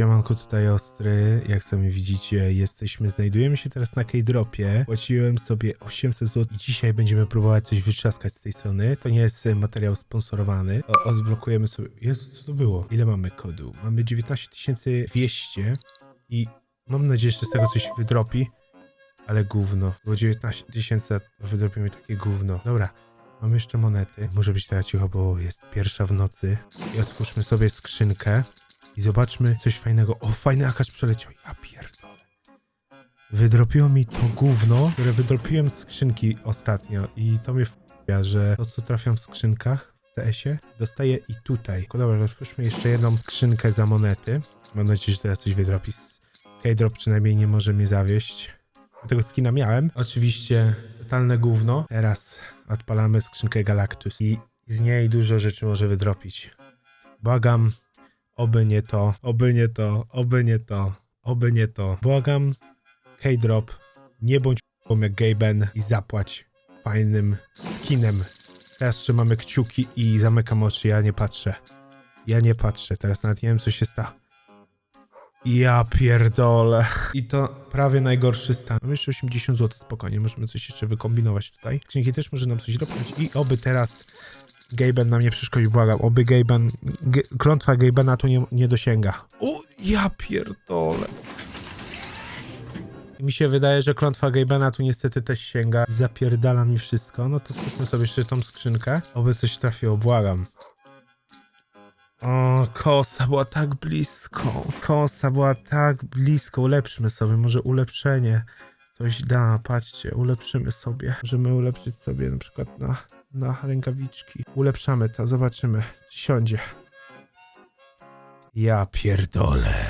Siemanko, tutaj Ostry. Jak sami widzicie, jesteśmy, znajdujemy się teraz na K-Dropie. Płaciłem sobie 800 zł i dzisiaj będziemy próbować coś wyczaskać z tej strony. To nie jest e, materiał sponsorowany. O, odblokujemy sobie... Jezu, co to było? Ile mamy kodu? Mamy 19200 i mam nadzieję, że z tego coś wydropi. Ale gówno. Było 19 tysięcy, wydropimy takie gówno. Dobra. Mam jeszcze monety. Może być teraz cicho, bo jest pierwsza w nocy. I otwórzmy sobie skrzynkę. I zobaczmy coś fajnego. O, fajny akacz przeleciał. Ja pierdolę. Wydropiło mi to gówno, które wydropiłem z skrzynki ostatnio. I to mnie wpija, że to, co trafiam w skrzynkach w CS-ie, dostaję i tutaj. Dobra, otwórzmy jeszcze jedną skrzynkę za monety. Mam nadzieję, że teraz coś wydropi. K-Drop przynajmniej nie może mnie zawieść. Tego skina miałem. Oczywiście totalne gówno. Teraz odpalamy skrzynkę Galactus i z niej dużo rzeczy może wydropić. Błagam, oby nie to, oby nie to, oby nie to, oby nie to. Błagam, K-Drop, nie bądź jak Gaben i zapłać fajnym skinem. Teraz trzymamy kciuki i zamykam oczy, ja nie patrzę. Ja nie patrzę, teraz nawet nie wiem co się stało. Ja pierdolę. I to prawie najgorszy stan. Mam jeszcze 80 zł, spokojnie, możemy coś jeszcze wykombinować tutaj. Skrzynki też może nam coś robić i oby teraz Gaben nam nie przeszkodził, błagam. Oby Gaben, G klątwa Gabena tu nie, nie dosięga. O, ja pierdolę. Mi się wydaje, że klątwa Gabena tu niestety też sięga. Zapierdala mi wszystko. No to spójrzmy sobie jeszcze tą skrzynkę. Oby coś trafiło, błagam. O, kosa była tak blisko. Kosa była tak blisko. Ulepszmy sobie, może ulepszenie coś da. Patrzcie, ulepszymy sobie. Możemy ulepszyć sobie na przykład na, na rękawiczki. Ulepszamy to, zobaczymy. Siądzie. Ja pierdolę.